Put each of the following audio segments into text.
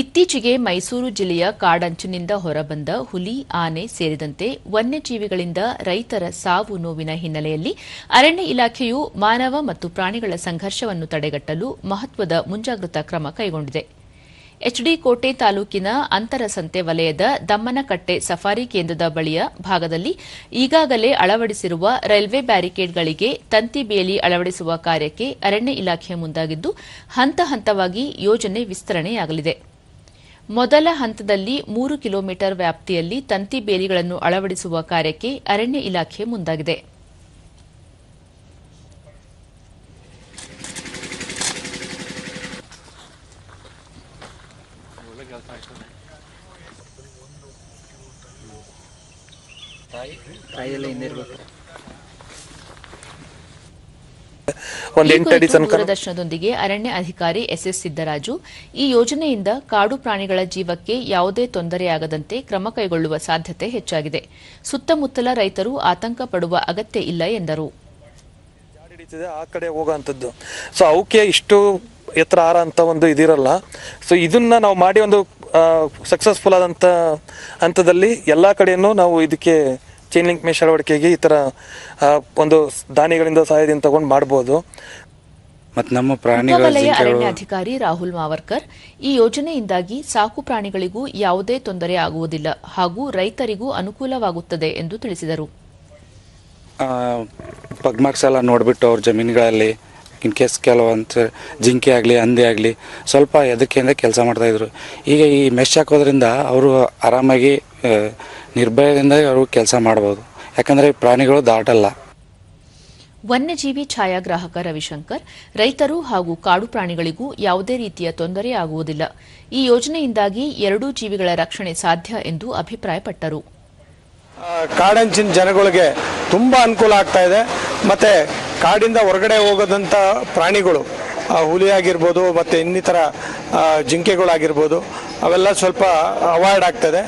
ಇತ್ತೀಚೆಗೆ ಮೈಸೂರು ಜಿಲ್ಲೆಯ ಕಾಡಂಚಿನಿಂದ ಹೊರಬಂದ ಹುಲಿ, ಆನೆ ಸೇರಿದಂತೆ ವನ್ಯಜೀವಿಗಳಿಂದ ರೈತರ ಸಾವು ನೋವಿನ ಹಿನ್ನೆಲೆಯಲ್ಲಿ ಅರಣ್ಯ ಇಲಾಖೆಯು ಮಾನವ ಮತ್ತು ಪ್ರಾಣಿಗಳ ಸಂಘರ್ಷವನ್ನು ತಡೆಗಟ್ಟಲು ಮಹತ್ವದ ಮುಂಜಾಗ್ರತಾ ಕ್ರಮ ಕೈಗೊಂಡಿದೆ. ಎಚ್ಡಿ ಕೋಟೆ ತಾಲೂಕಿನ ಅಂತರಸಂತೆ ವಲಯದ ದಮ್ಮನಕಟ್ಟೆ ಸಫಾರಿ ಕೇಂದ್ರದ ಬಳಿಯ ಭಾಗದಲ್ಲಿ ಈಗಾಗಲೇ ಅಳವಡಿಸಿರುವ ರೈಲ್ವೆ ಬ್ಯಾರಿಕೇಡ್ಗಳಿಗೆ ತಂತಿ ಬೇಲಿ ಅಳವಡಿಸುವ ಕಾರ್ಯಕ್ಕೆ ಅರಣ್ಯ ಇಲಾಖೆ ಮುಂದಾಗಿದ್ದು, ಹಂತ ಹಂತವಾಗಿ ಯೋಜನೆ ವಿಸ್ತರಣೆಯಾಗಲಿದೆ. ಮೊದಲ ಹಂತದಲ್ಲಿ ಮೂರು ಕಿಲೋಮೀಟರ್ ವ್ಯಾಪ್ತಿಯಲ್ಲಿ ತಂತಿ ಬೇಲಿಗಳನ್ನು ಅಳವಡಿಸುವ ಕಾರ್ಯಕ್ಕೆ ಅರಣ್ಯ ಇಲಾಖೆ ಮುಂದಾಗಿದೆ. ಕಾಯಿಲೆ ಹಿಂದಿರ್ಬೇಕು ಒಂದ್ ಈ ಎಂಟಡಿ ತನಕ. ದೂರದರ್ಶನದೊಂದಿಗೆ ಅರಣ್ಯ ಅಧಿಕಾರಿ ಎಸ್ಎಸ್ ಸಿದ್ದರಾಜು ಈ ಯೋಜನೆಯಿಂದ ಕಾಡು ಪ್ರಾಣಿಗಳ ಜೀವಕ್ಕೆ ಯಾವುದೇ ತೊಂದರೆಯಾಗದಂತೆ ಕ್ರಮ ಕೈಗೊಳ್ಳುವ ಸಾಧ್ಯತೆ ಹೆಚ್ಚಾಗಿದೆ. ಸುತ್ತಮುತ್ತಲ ರೈತರು ಆತಂಕ ಪಡುವ ಅಗತ್ಯ ಇಲ್ಲ ಎಂದರು. ಆ ಕಡೆ ಹೋಗುವಂಥದ್ದು ಸೊ ಅವಕ್ಕೆ ಇಷ್ಟು ಎತ್ತರ ಆರ ಅಂತ ಒಂದು ಇದಿರಲ್ಲ. ಸೊ ಇದನ್ನ ನಾವು ಮಾಡಿ ಒಂದು ಸಕ್ಸಸ್ಫುಲ್ ಆದಂತ ಹಂತದಲ್ಲಿ ಎಲ್ಲ ಕಡೆಯನ್ನು ನಾವು ಇದಕ್ಕೆ ಚೈನ್ ಲಿಂಕ್ ಮೇಷ್ ಅಳವಡಿಕೆಗೆ ಈ ಥರ ಒಂದು ದಾನಿಗಳಿಂದ ಸಹಾಯದಿಂದ ತಗೊಂಡು ಮಾಡ್ಬೋದು. ಮತ್ತು ನಮ್ಮ ಪ್ರಾಣಿಗಳ ಅರಣ್ಯಾಧಿಕಾರಿ ರಾಹುಲ್ ಮಾವರ್ಕರ್ ಈ ಯೋಜನೆಯಿಂದಾಗಿ ಸಾಕು ಪ್ರಾಣಿಗಳಿಗೂ ಯಾವುದೇ ತೊಂದರೆ ಆಗುವುದಿಲ್ಲ ಹಾಗೂ ರೈತರಿಗೂ ಅನುಕೂಲವಾಗುತ್ತದೆ ಎಂದು ತಿಳಿಸಿದರು. ಪಗ್ಮಾರ್ಕ್ಸ್ ಎಲ್ಲ ನೋಡಿಬಿಟ್ಟು ಅವ್ರ ಜಮೀನುಗಳಲ್ಲಿ ಇನ್ ಕೇಸ್ ಕೆಲವೊಂದು ಜಿಂಕೆ ಆಗಲಿ ಹಂದಿ ಆಗಲಿ ಸ್ವಲ್ಪ ಎದಕ್ಕೆಂದ ಕೆಲಸ ಮಾಡ್ತಾಯಿದ್ರು ಈಗ ಈ ಮೆಶ್ ಹಾಕೋದ್ರಿಂದ ಅವರು ಆರಾಮಾಗಿ ನಿರ್ಭಯದಿಂದ ಅವರು ಕೆಲಸ ಮಾಡ್ಬೋದು. ಯಾಕಂದರೆ ಪ್ರಾಣಿಗಳು ದಾಟಲ್ಲ. ವನ್ಯಜೀವಿ ಛಾಯಾಗ್ರಾಹಕ ರವಿಶಂಕರ್ ರೈತರು ಹಾಗೂ ಕಾಡು ಪ್ರಾಣಿಗಳಿಗೂ ಯಾವುದೇ ರೀತಿಯ ತೊಂದರೆ ಆಗುವುದಿಲ್ಲ. ಈ ಯೋಜನೆಯಿಂದಾಗಿ ಎರಡೂ ಜೀವಿಗಳ ರಕ್ಷಣೆ ಸಾಧ್ಯ ಎಂದು ಅಭಿಪ್ರಾಯಪಟ್ಟರು. ಕಾಡಂಚಿನ ಜನಗಳಿಗೆ ತುಂಬ ಅನುಕೂಲ ಆಗ್ತಾ ಇದೆ. ಮತ್ತು ಕಾಡಿಂದ ಹೊರಗಡೆ ಹೋಗದಂತ ಪ್ರಾಣಿಗಳು ಆ, ಹುಲಿ ಆಗಿರ್ಬೋದು ಮತ್ತು ಇನ್ನಿತರ ಜಿಂಕೆಗಳಾಗಿರ್ಬೋದು ಅವೆಲ್ಲ ಸ್ವಲ್ಪ ಅವಾಯ್ಡ್ ಆಗ್ತದೆ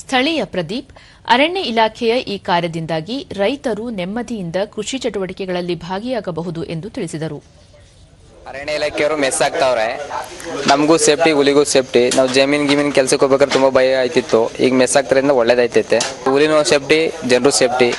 ಸ್ಥಳೀಯ ಪ್ರದೀಪ್, ಅರಣ್ಯ ಇಲಾಖೆಯ ಈ ಕಾರ್ಯದಿಂದಾಗಿ ರೈತರು ನೆಮ್ಮದಿಯಿಂದ ಕೃಷಿ ಚಟುವಟಿಕೆಗಳಲ್ಲಿ ಭಾಗಿಯಾಗಬಹುದು ಎಂದು ತಿಳಿಸಿದರು. ಅರಣ್ಯ ಇಲಾಖೆಯವರು ಮೆಸ್ ಆಗ್ತಾವ್ರೆ. ನಮಗೂ ಸೇಫ್ಟಿ, ಹುಲಿಗೂ ಸೇಫ್ಟಿ. ನಾವು ಜಮೀನ್ ಗಿಮೀನ್ ಕೆಲಸಕ್ಕೆ ಹೋಗ್ಬೇಕಾದ್ರೆ ತುಂಬ ಭಯ ಆಯ್ತಿತ್ತು. ಈಗ ಮೆಸ್ ಆಗ್ತಾರಿಂದ ಒಳ್ಳೇದಾಯ್ತೈತೆ. ಹುಲಿನೂ ಸೇಫ್ಟಿ, ಜನರು ಸೇಫ್ಟಿ.